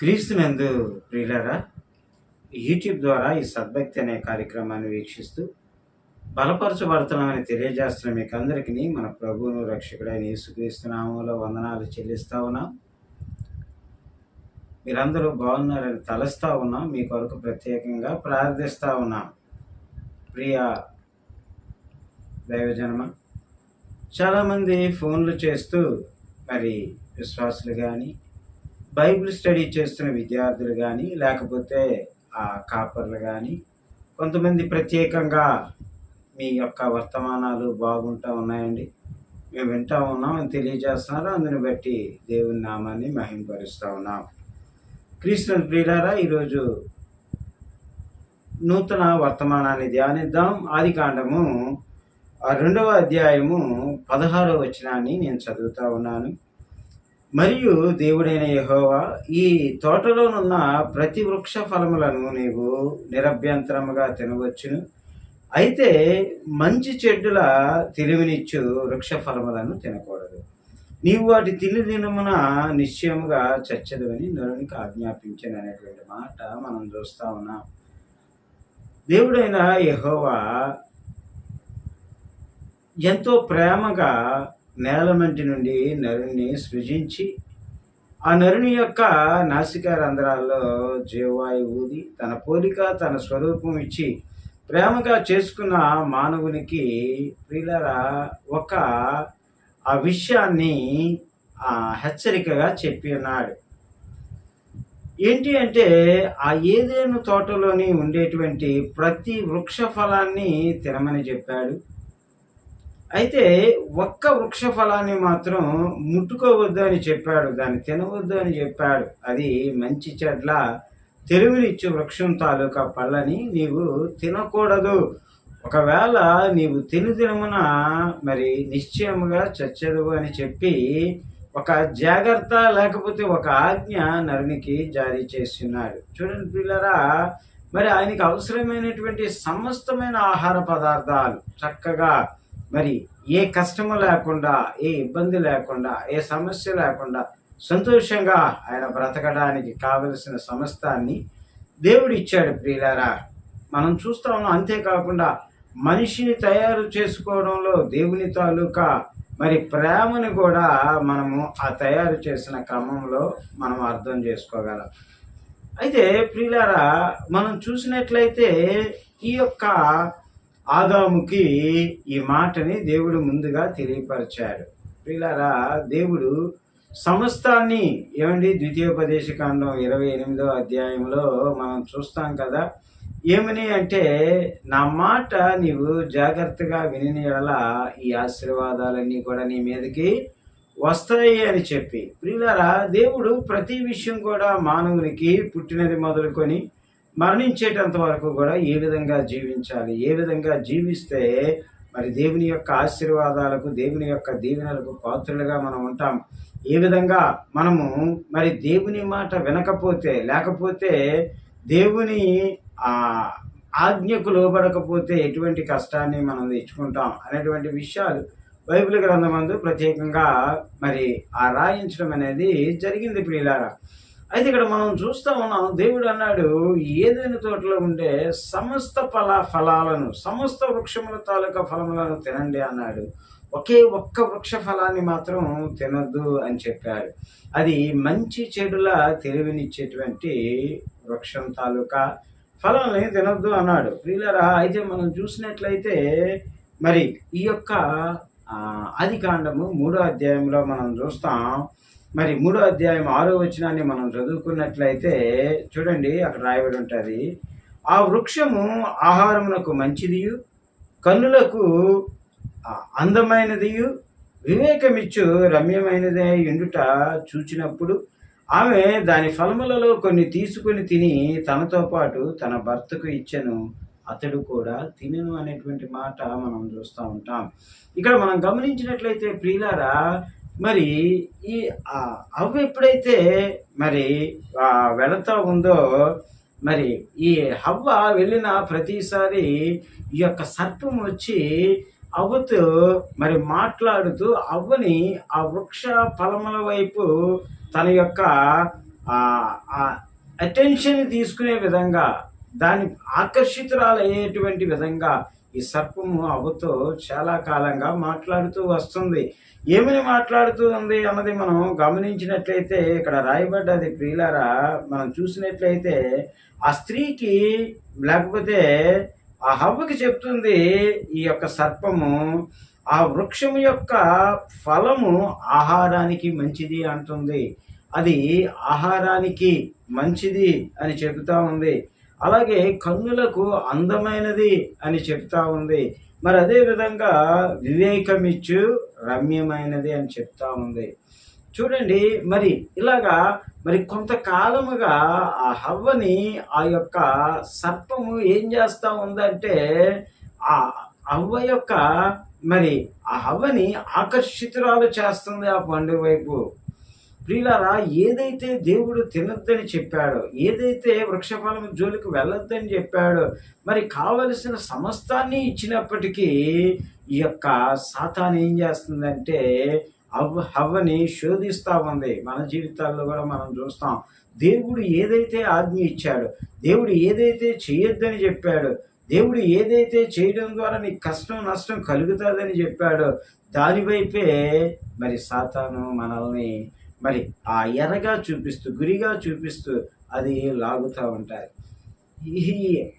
క్రీస్తునందు ప్రియులరా యూట్యూబ్ ద్వారా ఈ సద్భక్తి అనే కార్యక్రమాన్ని వీక్షిస్తూ బలపరచబడుతున్నామని తెలియజేస్తున్న మీకు అందరికీ మన ప్రభువును రక్షకుడైన యేసుక్రీస్తునామంలో వందనాలు చెల్లిస్తా ఉన్నాం. మీరందరూ బాగున్నారని తలస్తూ ఉన్నాం. మీ కొరకు ప్రత్యేకంగా ప్రార్థిస్తా ఉన్నాం. ప్రియ దైవజన్మ చాలామంది ఫోన్లు చేస్తూ మరి విశ్వాసులు కానీ బైబిల్ స్టడీ చేస్తున్న విద్యార్థులు కానీ లేకపోతే ఆ కాపర్లు కానీ కొంతమంది ప్రత్యేకంగా మీ యొక్క వర్తమానాలు బాగుంటా ఉన్నాయండి. మేము వింటా ఉన్నాం అని తెలియజేస్తున్నారు అందుని బట్టి దేవుని నామాన్ని మహింపరుస్తూ ఉన్నాం. క్రీస్తుని ప్రియులారా ఈరోజు నూతన వర్తమానాన్ని ధ్యానిద్దాం. ఆది కాండము ఆ రెండవ అధ్యాయము పదహారో వచనాన్ని నేను చదువుతా ఉన్నాను. మరియు దేవుడైన యహోవా ఈ తోటలోనున్న ప్రతి వృక్ష ఫలములను నీవు నిరభ్యంతరముగా తినవచ్చును. అయితే మంచి చెడ్డుల తెలివినిచ్చు వృక్ష ఫలములను తినకూడదు. నీవు వాటి తిని దినమున నిశ్చయముగా చచ్చదువని నరునికి ఆజ్ఞాపించను అనేటువంటి మాట మనం చూస్తా ఉన్నాం. దేవుడైన యహోవా ఎంతో ప్రేమగా నేలమంటి నుండి నరుని సృజించి ఆ నరుని యొక్క నాసిక రంధ్రాల్లో జీవాయు ఊది తన పోలిక తన స్వరూపం ఇచ్చి ప్రేమగా చేసుకున్న మానవునికి ప్రియులరా ఒక ఆ విషయాన్ని ఆ హెచ్చరికగా చెప్పి ఉన్నాడు. ఏంటి అంటే ఆ ఏదేను తోటలోని ఉండేటువంటి ప్రతి వృక్ష ఫలాన్ని తినమని చెప్పాడు. అయితే ఒక్క వృక్ష ఫలాన్ని మాత్రం ముట్టుకోవద్దు అని చెప్పాడు దాన్ని తినవద్దు అని చెప్పాడు. అది మంచి చెడ్ల తెలివినిచ్చే వృక్షం తాలూకా పళ్ళని నీవు తినకూడదు. ఒకవేళ నీవు తిను తినమున మరి నిశ్చయముగా చచ్చదు అని చెప్పి ఒక జాగ్రత్త లేకపోతే ఒక ఆజ్ఞ నరునికి జారీ చేస్తున్నాడు. చూడండి పిల్లరా మరి ఆయనకి అవసరమైనటువంటి సమస్తమైన ఆహార పదార్థాలు చక్కగా మరి ఏ కష్టము లేకుండా ఏ ఇబ్బంది లేకుండా ఏ సమస్య లేకుండా సంతోషంగా ఆయన బ్రతకడానికి కావలసిన సమస్తాన్ని దేవుడు ఇచ్చాడు ప్రియులారా. మనం చూస్తాము అంతేకాకుండా మనిషిని తయారు చేసుకోవడంలో దేవుని తాలూకా మరి ప్రేమని కూడా మనము ఆ తయారు చేసిన క్రమంలో మనం అర్థం చేసుకోగలం. అయితే ప్రియులారా మనం చూసినట్లయితే ఈ యొక్క ఆదాముకి ఈ మాటని దేవుడు ముందుగా తెలియపరిచాడు. ప్రియులారా దేవుడు సమస్తాన్ని ఏమండి? ద్వితీయోపదేశకాండం ఇరవై ఎనిమిదో అధ్యాయంలో మనం చూస్తాం కదా ఏమని అంటే నా మాట నీవు జాగ్రత్తగా విని ఈ ఆశీర్వాదాలన్నీ కూడా నీ మీదకి వస్తాయి అని చెప్పి. ప్రియులారా దేవుడు ప్రతి విషయం కూడా మానవునికి పుట్టినది మొదలుకొని మరణించేటంత వరకు కూడా ఏ విధంగా జీవించాలి? ఏ విధంగా జీవిస్తే మరి దేవుని యొక్క ఆశీర్వాదాలకు దేవుని యొక్క దీవెనలకు పాత్రలుగా మనం ఉంటాం? ఏ విధంగా మనము మరి దేవుని మాట వినకపోతే లేకపోతే దేవుని ఆజ్ఞకు లోబడకపోతే ఎటువంటి కష్టాన్ని మనం తెచ్చుకుంటాం అనేటువంటి విషయాలు బైబిల్ గ్రంథమందు ప్రత్యేకంగా మరి ఆ రాయించడం అనేది జరిగింది ప్రియులారా. అయితే ఇక్కడ మనం చూస్తా ఉన్నాం దేవుడు అన్నాడు ఏదైనా తోటలో ఉండే సమస్త ఫల ఫలాలను సమస్త వృక్షముల తాలూకా ఫలములను తినండి అన్నాడు. ఒకే ఒక్క వృక్ష ఫలాన్ని మాత్రం తినద్దు అని చెప్పాడు. అది మంచి చెడుల తెలివినిచ్చేటువంటి వృక్షం తాలూకా ఫలాన్ని తినొద్దు అన్నాడు. ప్రియులరా అయితే మనం చూసినట్లయితే మరి ఈ యొక్క ఆది కాండము మూడో అధ్యాయంలో మనం చూస్తాం. మరి మూడో అధ్యాయం ఆరో వచనాన్ని మనం చదువుకున్నట్లయితే చూడండి అక్కడ రాయబడి ఉంటుంది ఆ వృక్షము ఆహారమునకు మంచిదియు కన్నులకు అందమైనదియు వివేకమిచ్చు రమ్యమైనదే ఎండుట చూచినప్పుడు ఆమె దాని ఫలములలో కొన్ని తీసుకుని తిని తనతో పాటు తన భర్తకు ఇచ్చెను. అతడు కూడా తినను అనేటువంటి మాట మనం చూస్తూ ఉంటాం. ఇక్కడ మనం గమనించినట్లయితే ప్రియులారా మరి ఈ అవ్వ ఎప్పుడైతే మరి వెళతా ఉందో మరి ఈ హవ్వ వెళ్ళిన ప్రతిసారి ఈ యొక్క సర్పం వచ్చి అవ్వతో మరి మాట్లాడుతూ అవ్వని ఆ వృక్ష ఫలముల వైపు తన యొక్క అటెన్షన్ తీసుకునే విధంగా దాని ఆకర్షితురాలయ్యేటువంటి విధంగా ఈ సర్పము అవ్వతో చాలా కాలంగా మాట్లాడుతూ వస్తుంది. ఏమని మాట్లాడుతూ ఉంది అన్నది మనం గమనించినట్లయితే ఇక్కడ రాయబడ్డది ప్రియులారా మనం చూసినట్లయితే ఆ స్త్రీకి లేకపోతే ఆ హవ్వకి చెప్తుంది ఈ యొక్క సర్పము ఆ వృక్షము యొక్క ఫలము ఆహారానికి మంచిది అంటుంది. అది ఆహారానికి మంచిది అని చెబుతా ఉంది. అలాగే కన్నులకు అందమైనది అని చెప్తా ఉంది. మరి అదే విధంగా వివేకమిచ్చు రమ్యమైనది అని చెప్తా ఉంది. చూడండి మరి ఇలాగా మరి కొంతకాలముగా ఆ హవ్వని ఆ యొక్క సర్పము ఏం చేస్తూ ఉందంటే ఆ హవ్వ యొక్క మరి ఆ హవ్వని ఆకర్షితురాలు చేస్తుంది ఆ పండు వైపు. ప్రియులారా ఏదైతే దేవుడు తినొద్దని చెప్పాడో ఏదైతే వృక్షఫలం జోలికి వెళ్ళొద్దని చెప్పాడో మరి కావలసిన సమస్తాన్ని ఇచ్చినప్పటికీ ఈ యొక్క సాతాన్ ఏం చేస్తుందంటే అవ్వ హవ్వని శోధిస్తూ ఉంది. మన జీవితాల్లో కూడా మనం చూస్తాం. దేవుడు ఏదైతే ఆజ్ఞ ఇచ్చాడో దేవుడు ఏదైతే చేయొద్దని చెప్పాడో దేవుడు ఏదైతే చేయడం ద్వారా నీకు కష్టం నష్టం కలుగుతుందని చెప్పాడో దానివైపే మరి సాతాను మనల్ని మరి ఆ ఎర్రగా చూపిస్తూ గురిగా చూపిస్తూ అది లాగుతూ ఉంటాయి.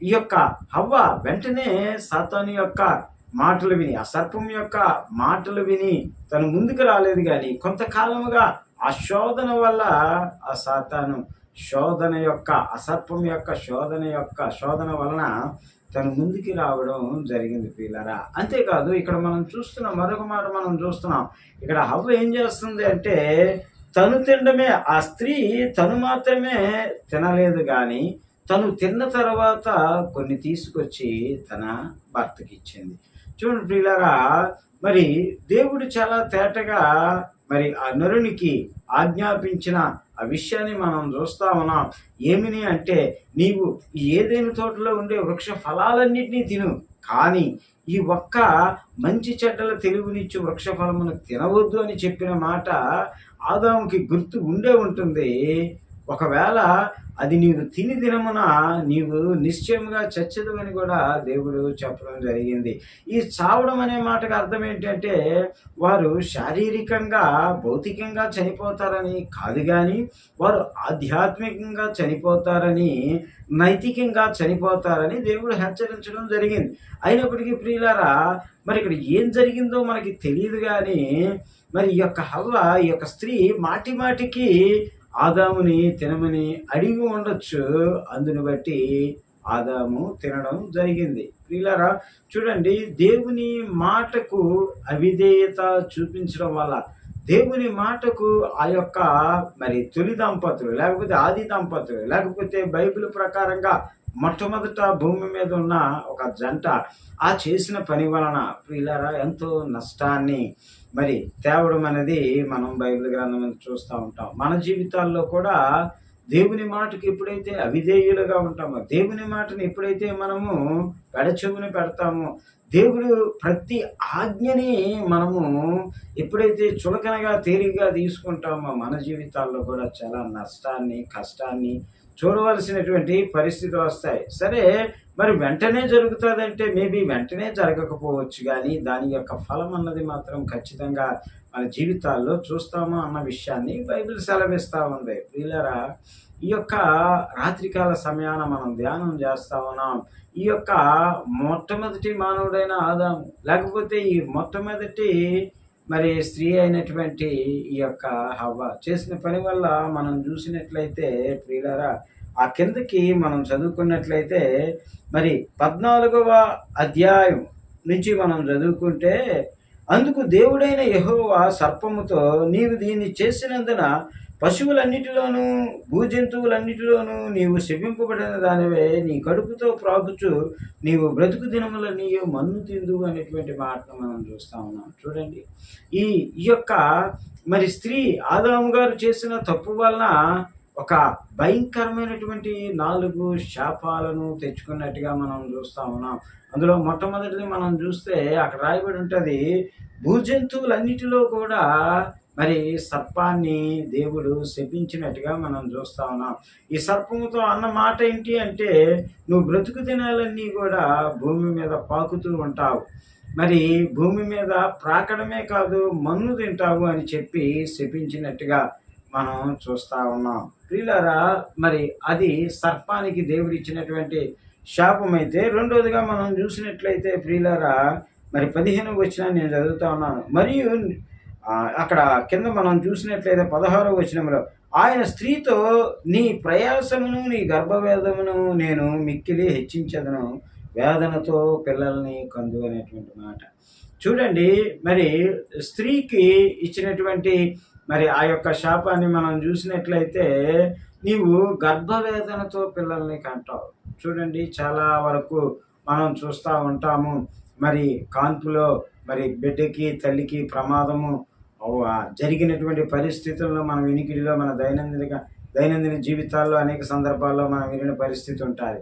ఈ యొక్క హవ్వ వెంటనే సాతాను యొక్క మాటలు విని ఆ సర్పం యొక్క మాటలు విని తను ముందుకు రాలేదు కానీ కొంతకాలముగా ఆ శోధన వల్ల ఆ సాతాను శోధన యొక్క అసర్పం యొక్క శోధన యొక్క శోధన వలన తను ముందుకి రావడం జరిగింది పిల్లరా అంతేకాదు ఇక్కడ మనం చూస్తున్న మరొక మాట మనం చూస్తున్నాం. ఇక్కడ హవ్వ ఏం చేస్తుంది అంటే తను తినడమే ఆ స్త్రీ తను మాత్రమే తినలేదు కానీ తను తిన్న తర్వాత కొన్ని తీసుకొచ్చి తన భర్తకి ఇచ్చింది. చూడండి ప్రియులారా మరి దేవుడు చాలా తేటగా మరి ఆ నరునికి ఆజ్ఞాపించిన ఆ విషయాన్ని మనం చూస్తా ఉన్నాం. ఏమిని అంటే నీవు ఏదైనా తోటలో ఉండే వృక్ష ఫలాలన్నింటినీ తిను. కానీ ఈ ఒక్క మంచి చెడ్డల తెలివినిచ్చు వృక్ష ఫలమును తినవద్దు అని చెప్పిన మాట ఆదాముకి గుర్తు ఉండే ఉంటుంది. ఒకవేళ అది నీవు తిని దినమున నీవు నిశ్చయముగా చచ్చదమని అని కూడా దేవుడు చెప్పడం జరిగింది. ఈ చావడం అనే మాటకు అర్థం ఏంటంటే వారు శారీరకంగా భౌతికంగా చనిపోతారని కాదు కానీ వారు ఆధ్యాత్మికంగా చనిపోతారని నైతికంగా చనిపోతారని దేవుడు హెచ్చరించడం జరిగింది. అయినప్పటికీ ప్రియులారా మరి ఇక్కడ ఏం జరిగిందో మనకి తెలియదు కానీ మరి ఈ యొక్క హవ్వ ఈ యొక్క స్త్రీ మాటి మాటికి ఆదాముని తినమని అడిగి ఉండొచ్చు. అందుని బట్టి ఆదాము తినడం జరిగింది. ప్రియులారా చూడండి దేవుని మాటకు అవిధేయత చూపించడం వల్ల దేవుని మాటకు ఆ యొక్క మరి తొలి దంపతులు లేకపోతే ఆది దంపతులు లేకపోతే బైబిల్ ప్రకారంగా మొట్టమొదట భూమి మీద ఉన్న ఒక జంట ఆ చేసిన పని వలన ప్రియులారా ఎంతో నష్టాన్ని మరి తేవడం అనేది మనం బైబిల్ గ్రంథం చూస్తూ ఉంటాం. మన జీవితాల్లో కూడా దేవుని మాటకి ఎప్పుడైతే అవిధేయులుగా ఉంటామో దేవుని మాటను ఎప్పుడైతే మనము పెడచెవుని పెడతామో దేవుడు ప్రతి ఆజ్ఞని మనము ఎప్పుడైతే చులకనగా తేలిగ్గా తీసుకుంటామో మన జీవితాల్లో కూడా చాలా నష్టాన్ని కష్టాన్ని చూడవలసినటువంటి పరిస్థితులు వస్తాయి. సరే మరి వెంటనే జరుగుతుందంటే మేబీ వెంటనే జరగకపోవచ్చు కానీ దాని యొక్క ఫలం అన్నది మాత్రం ఖచ్చితంగా మన జీవితాల్లో చూస్తాము అన్న విషయాన్ని బైబిల్ సెలవిస్తూ ఉంది. ప్రియులరా ఈ యొక్క రాత్రికాల సమయాన మనం ధ్యానం చేస్తా ఉన్నాం. ఈ యొక్క మొట్టమొదటి మానవుడైన ఆదాము లేకపోతే ఈ మొట్టమొదటి మరి స్త్రీ అయినటువంటి ఈ యొక్క హవ్వ చేసిన పని వల్ల మనం చూసినట్లయితే ప్రియులారా ఆ కిందకి మనం చదువుకున్నట్లయితే మరి పద్నాలుగవ అధ్యాయం నుంచి మనం చదువుకుంటే అందుకు దేవుడైన యహోవా సర్పముతో నీవు దీన్ని చేసినందున పశువులన్నిటిలోనూ భూజంతువులన్నిటిలోనూ నీవు శపింపబడిన దానివే నీ కడుపుతో ప్రాగుచు నీవు బ్రతుకు దినముల నీవు మన్ను తిందు అనేటువంటి మాటను మనం చూస్తా ఉన్నాం. చూడండి. ఈ యొక్క మరి స్త్రీ ఆదాము గారు చేసిన తప్పు వలన ఒక భయంకరమైనటువంటి నాలుగు శాపాలను తెచ్చుకున్నట్టుగా మనం చూస్తా ఉన్నాం. అందులో మొట్టమొదటిది మనం చూస్తే అక్కడ రాయబడి ఉంటుంది భూజంతువులన్నిటిలో కూడా మరి సర్పాన్ని దేవుడు శపించినట్టుగా మనం చూస్తా ఉన్నాం. ఈ సర్పముతో అన్న మాట ఏంటి అంటే నువ్వు బ్రతుకు దినాలన్నీ కూడా భూమి మీద పాకుతూ ఉంటావు. మరి భూమి మీద ప్రాకడమే కాదు మన్ను తింటావు అని చెప్పి శపించినట్టుగా మనం చూస్తా ఉన్నాం. ప్రియులారా మరి అది సర్పానికి దేవుడు ఇచ్చినటువంటి శాపం అయితే రెండోదిగా మనం చూసినట్లయితే ప్రియులారా మరి పదిహేను వచ్చిన నేను చదువుతా ఉన్నాను. మరియు అక్కడ కింద మనం చూసినట్లయితే పదహారో వచనంలో ఆయన స్త్రీతో నీ ప్రయాసమును నీ గర్భవేదమును నేను మిక్కిలి హెచ్చించదను వేదనతో పిల్లల్ని కందు అనేటువంటి మాట. చూడండి మరి స్త్రీకి ఇచ్చినటువంటి మరి ఆ యొక్క శాపాన్ని మనం చూసినట్లయితే నీవు గర్భవేదనతో పిల్లల్ని కంటావు. చూడండి చాలా వరకు మనం చూస్తూ ఉంటాము. మరి కాన్పులో మరి బిడ్డకి తల్లికి ప్రమాదము జరిగినటువంటి పరిస్థితుల్లో మన వినికిడిలో మన దైనందిన దైనందిన జీవితాల్లో అనేక సందర్భాల్లో మనం వినిన పరిస్థితి ఉంటుంది.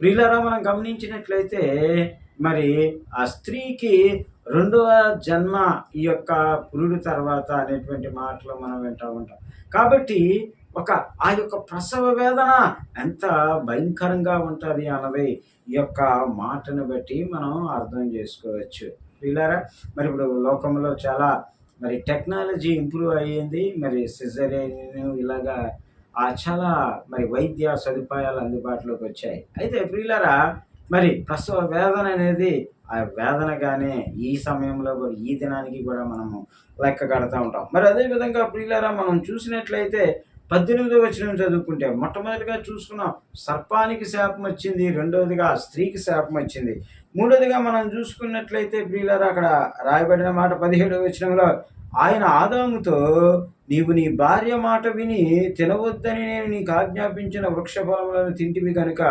ప్రియులరా మనం గమనించినట్లయితే మరి ఆ స్త్రీకి రెండవ జన్మ ఈ యొక్క పురుడు తర్వాత అనేటువంటి మాటలు మనం వింటూ ఉంటాం. కాబట్టి ఒక ఆ యొక్క ప్రసవ వేదన ఎంత భయంకరంగా ఉంటుంది అన్నది ఈ యొక్క మాటను బట్టి మనం అర్థం చేసుకోవచ్చు. పిల్లరా మరి ఇప్పుడు లోకంలో చాలా మరి టెక్నాలజీ ఇంప్రూవ్ అయ్యింది మరి సిజరేన్ ఇలాగా ఆ చాలా మరి వైద్య సదుపాయాలు అందుబాటులోకి వచ్చాయి. అయితే ప్రియులరా మరి ప్రసవ వేదన అనేది ఆ వేదనగానే ఈ సమయంలో కూడా ఈ దినానికి కూడా మనము లెక్క కడతా ఉంటాం. మరి అదే విధంగా ప్రియులరా మనం చూసినట్లయితే పద్దెనిమిదో వచ్చిన చదువుకుంటే మొట్టమొదటిగా చూసుకున్నాం సర్పానికి శాపం వచ్చింది రెండవదిగా స్త్రీకి శాపం వచ్చింది. మూడోదిగా మనం చూసుకున్నట్లయితే ప్రియులరా అక్కడ రాయబడిన మాట పదిహేడవ వచనంలో ఆయన ఆదాముతో నీవు నీ భార్య మాట విని తినవద్దని నేను నీకు ఆజ్ఞాపించిన వృక్ష ఫలములను తింటివి కనుక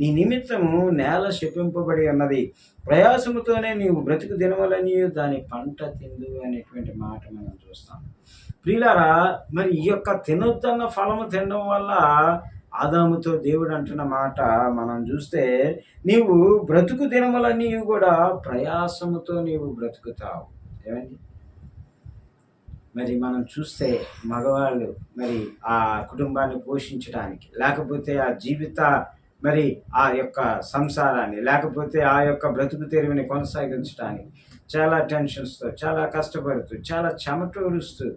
నీ నిమిత్తము నేల శపింపబడి ఉన్నది. ప్రయాసముతోనే నీవు బ్రతుకు దినములని దాని పంట తిందు అనేటువంటి మాట మనం చూస్తాం. ప్రియులారా మరి ఈ యొక్క తినొద్దన్న ఫలము తినడం వల్ల ఆదాముతో దేవుడు అంటున్న మాట మనం చూస్తే నీవు బ్రతుకు దినములన్నీ కూడా ప్రయాసముతో నీవు బ్రతుకుతావు. ఏమండి? మరి మనం చూస్తే మగవాళ్ళు మరి ఆ కుటుంబాన్ని పోషించడానికి లేకపోతే ఆ జీవిత మరి ఆ యొక్క సంసారాన్ని లేకపోతే ఆ యొక్క బ్రతుకు తెరువుని కొనసాగించడానికి చాలా టెన్షన్స్తో చాలా కష్టపడుతూ చాలా చెమటూరుస్తూ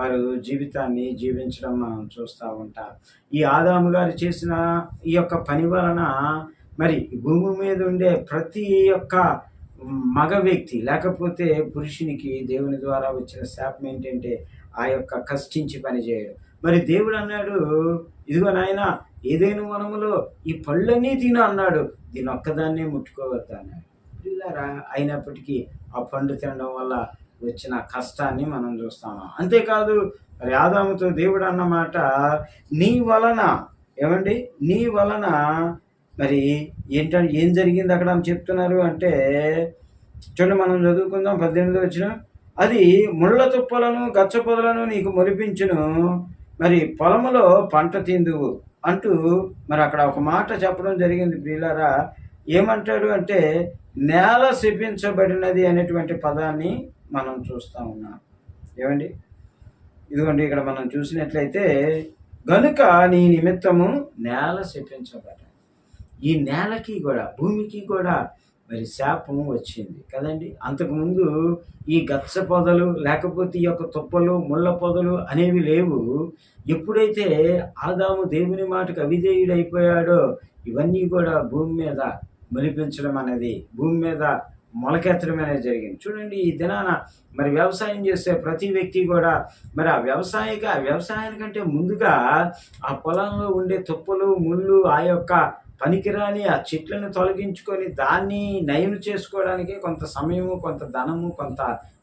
వారు జీవితాన్ని జీవించడం మనం చూస్తూ ఉంటాం. ఈ ఆదాము గారు చేసిన ఈ యొక్క పని వలన మరి భూమి మీద ఉండే ప్రతి ఒక్క మగ వ్యక్తి లేకపోతే పురుషునికి దేవుని ద్వారా వచ్చిన శాపం ఏంటంటే ఆ యొక్క కష్టించి పని చేయడం. మరి దేవుడు అన్నాడు ఇదిగో నాయన ఏదైనా వనములో ఈ పళ్ళన్నీ తిను అన్నాడు. దీని ఒక్కదాన్నే ముట్టుకోవద్దు అన్నాడు. అయినప్పటికీ ఆ పండు తినడం వల్ల వచ్చిన కష్టాన్ని మనం చూస్తాము. అంతేకాదు మరి దేవుడు అన్నమాట నీ వలన ఏమండి? నీ వలన మరి ఏంటంటే ఏం జరిగింది అక్కడ అని చెప్తున్నారు అంటే చూడండి మనం చదువుకుందాం పద్దెనిమిది వచ్చిన అది ముళ్ళ తుప్పలను గచ్చ పొదలను నీకు మొలిపించును మరి పొలములో పంట తిందువు అంటూ మరి అక్కడ ఒక మాట చెప్పడం జరిగింది ప్రియులారా. ఏమంటాడు అంటే నేల శపించబడినది అనేటువంటి పదాన్ని మనం చూస్తూ ఉన్నాం. ఏమండి? ఇదిగోండి ఇక్కడ మనం చూసినట్లయితే గనుక నీ నిమిత్తము నేల శపించబడ ఈ నేలకి కూడా భూమికి కూడా మరి శాపం వచ్చింది కదండి? అంతకుముందు ఈ గచ్చ పొదలు లేకపోతే ఈ యొక్క తుప్పలు ముళ్ళ పొదలు అనేవి లేవు. ఎప్పుడైతే ఆదాము దేవుని మాటకు అవిధేయుడైపోయాడో ఇవన్నీ కూడా భూమి మీద మొలిపించడం అనేది భూమి మీద మొలకెత్తడం అనేది జరిగింది. చూడండి ఈ దినాన మరి వ్యవసాయం చేసే ప్రతి వ్యక్తి కూడా మరి ఆ వ్యవసాయక వ్యవసాయానికంటే ముందుగా ఆ పొలంలో ఉండే తుప్పలు ముళ్ళు ఆ యొక్క పనికిరాని ఆ చెట్లను తొలగించుకొని దాన్ని నయం చేసుకోవడానికి కొంత సమయము కొంత ధనము కొంత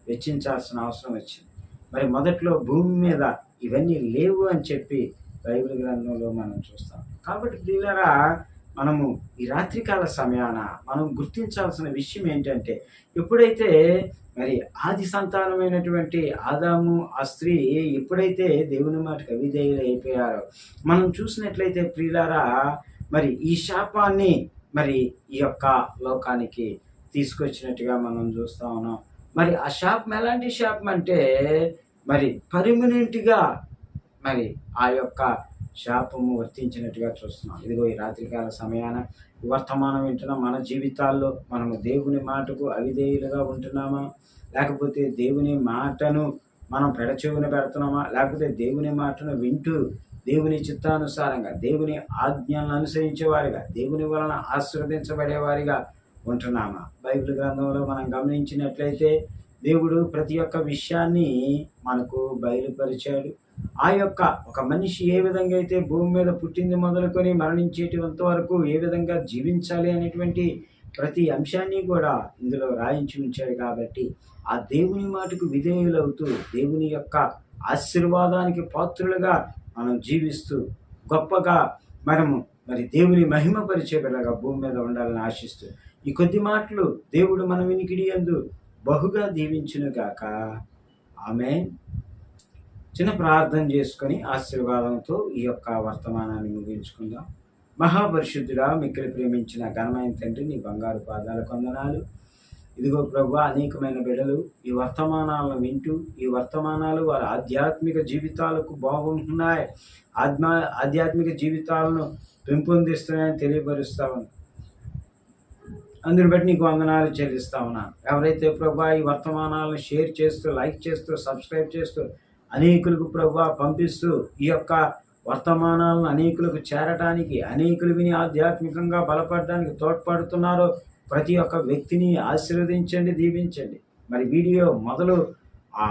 వెచ్చించాల్సిన అవసరం వచ్చింది. మరి మొదట్లో భూమి మీద ఇవన్నీ లేవు అని చెప్పి బైబిల్ గ్రంథంలో మనం చూస్తాం. కాబట్టి దీనిలా మనము ఈ రాత్రికాల సమయాన మనం గుర్తించాల్సిన విషయం ఏంటంటే ఎప్పుడైతే మరి ఆది సంతానమైనటువంటి ఆదాము ఆ స్త్రీ ఎప్పుడైతే దేవుని మాటకు అవిధేయులు అయిపోయారో మనం చూసినట్లయితే ప్రియులారా మరి ఈ శాపాన్ని మరి ఈ యొక్క లోకానికి తీసుకొచ్చినట్టుగా మనం చూస్తా ఉన్నాం. మరి ఆ శాపం ఎలాంటి శాపం అంటే మరి పర్మనెంట్గా మరి ఆ యొక్క శాపము వర్తించినట్టుగా చూస్తున్నాం. ఇదిగో ఈ రాత్రికాల సమయాన వర్తమానం వింటున్న మన జీవితాల్లో మనము దేవుని మాటకు అవిధేయులుగా ఉంటున్నామా? లేకపోతే దేవుని మాటను మనం పెడచెవున పెడుతున్నామా? లేకపోతే దేవుని మాటను వింటూ దేవుని చిత్తానుసారంగా దేవుని ఆజ్ఞలను అనుసరించేవారిగా దేవుని వలన ఆస్వాదించబడేవారిగా ఉంటున్నామా? బైబిల్ గ్రంథంలో మనం గమనించినట్లయితే దేవుడు ప్రతి ఒక్క విషయాన్ని మనకు బయలుపరిచాడు. ఆ యొక్క ఒక మనిషి ఏ విధంగా అయితే భూమి మీద పుట్టింది మొదలుకొని మరణించేటంత వరకు ఏ విధంగా జీవించాలి అనేటువంటి ప్రతి అంశాన్ని కూడా ఇందులో రాయించి ఉంచాడు కాబట్టి ఆ దేవుని మాటకు విధేయులవుతూ దేవుని యొక్క ఆశీర్వాదానికి పాత్రులుగా మనం జీవిస్తూ గొప్పగా మనము మరి దేవుని మహిమపరిచే పిల్లగా భూమి మీద ఉండాలని ఆశిస్తూ ఈ కొద్ది మాటలు దేవుడు మన వినికిడి అందు బహుగా దీవించునుగాక. ఆమె చిన్న ప్రార్థన చేసుకొని ఆశీర్వాదంతో ఈ యొక్క వర్తమానాన్ని ముగించుకుందాం. మహాపరిశుద్ధుడా మిక్కిలి ప్రేమించిన ఘనమైన తండ్రి నీ బంగారు పాదాల కొందనాలు. ఇదిగో ప్రభు అనేకమైన బిడలు ఈ వర్తమానాలను వింటూ ఈ వర్తమానాలు వారి ఆధ్యాత్మిక జీవితాలకు బాగుంటున్నాయి. ఆత్మ ఆధ్యాత్మిక జీవితాలను పెంపొందిస్తున్నాయని తెలియపరుస్తామని అందుని బట్టి నీకు వందనాలు చెల్లిస్తా ఉన్నాను ఎవరైతే ప్రభా ఈ వర్తమానాలను షేర్ చేస్తూ లైక్ చేస్తూ సబ్స్క్రైబ్ చేస్తూ అనేకులకు ప్రభా పంపిస్తూ ఈ యొక్క వర్తమానాలను అనేకులకు చేరటానికి అనేకులు విని ఆధ్యాత్మికంగా బలపడడానికి తోడ్పడుతున్నారో ప్రతి ఒక్క వ్యక్తిని ఆశీర్వదించండి దీవించండి. మరి వీడియో మొదలు ఆ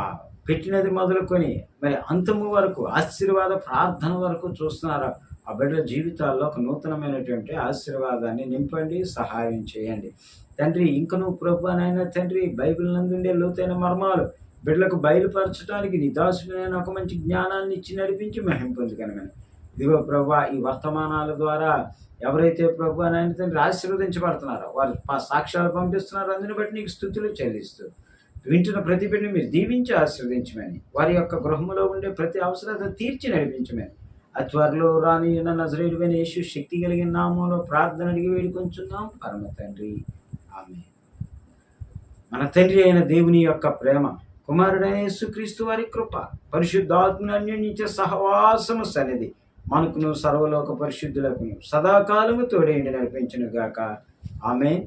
పెట్టినది మొదలుకొని మరి అంతము వరకు ఆశీర్వాద ప్రార్థన వరకు చూస్తున్నారా? ఆ బిడ్డల జీవితాల్లో ఒక నూతనమైనటువంటి ఆశీర్వాదాన్ని నింపండి సహాయం చేయండి. తండ్రి ఇంకను ప్రభు తండ్రి బైబిల్ నందుండే లోతైన మర్మాలు బిడ్డలకు బయలుపరచడానికి నీ ఒక మంచి జ్ఞానాన్ని ఇచ్చి నడిపించి మహిం పొందుకనమని. ఇదిగో ప్రభా ఈ వర్తమానాల ద్వారా ఎవరైతే ప్రభు నాయన తండ్రి ఆశీర్వదించబడుతున్నారో వారు సాక్ష్యాలు పంపిస్తున్నారో అందుని బట్టి నీకు స్థుతులు చెల్లిస్తూ. వింటున్న ప్రతి బిడ్డని మీరు దీవించి ఆశీర్వదించమని వారి యొక్క గృహంలో ఉండే ప్రతి అవసరత తీర్చి నడిపించమని. త్వరలో రాని నజరేయుడైన యేసు శక్తి కలిగిన నామంలో ప్రార్థన అడిగి వేడుకొంచున్నాం. పరమ తండ్రి. ఆమె మన తండ్రి అయిన దేవుని యొక్క ప్రేమ కుమారుడైన యేసుక్రీస్తు వారి కృప పరిశుద్ధాత్మను అన్యోన్యించే సహవాసము సన్నిధి మనకును సర్వలోక పరిశుద్ధులకు సదాకాలము తోడేండి నడిపించను గాక ఆమె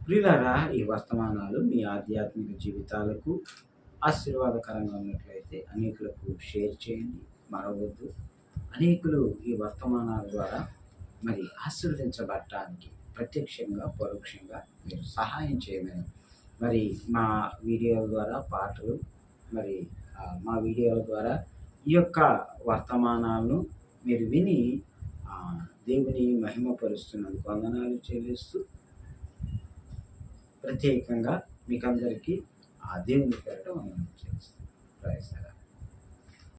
ప్రియులారా ఈ వర్తమానాలు మీ ఆధ్యాత్మిక జీవితాలకు ఆశీర్వాదకరంగా ఉన్నట్లయితే అనేకులకు షేర్ చేయండి. మరవద్దు. అనేకులు ఈ వర్తమానాల ద్వారా మరి ఆశీర్వదించబడటానికి ప్రత్యక్షంగా పరోక్షంగా మీరు సహాయం చేయమని మరి మా వీడియోల ద్వారా పాటలు మరి మా వీడియోల ద్వారా ఈ యొక్క వర్తమానాలను మీరు విని దేవుని మహిమపరుస్తున్నందుకు వందనాలు చెల్లిస్తూ ప్రత్యేకంగా మీకందరికీ ఆ దేవుని పేరట వందనాలు చేస్తాను ప్రయత్నం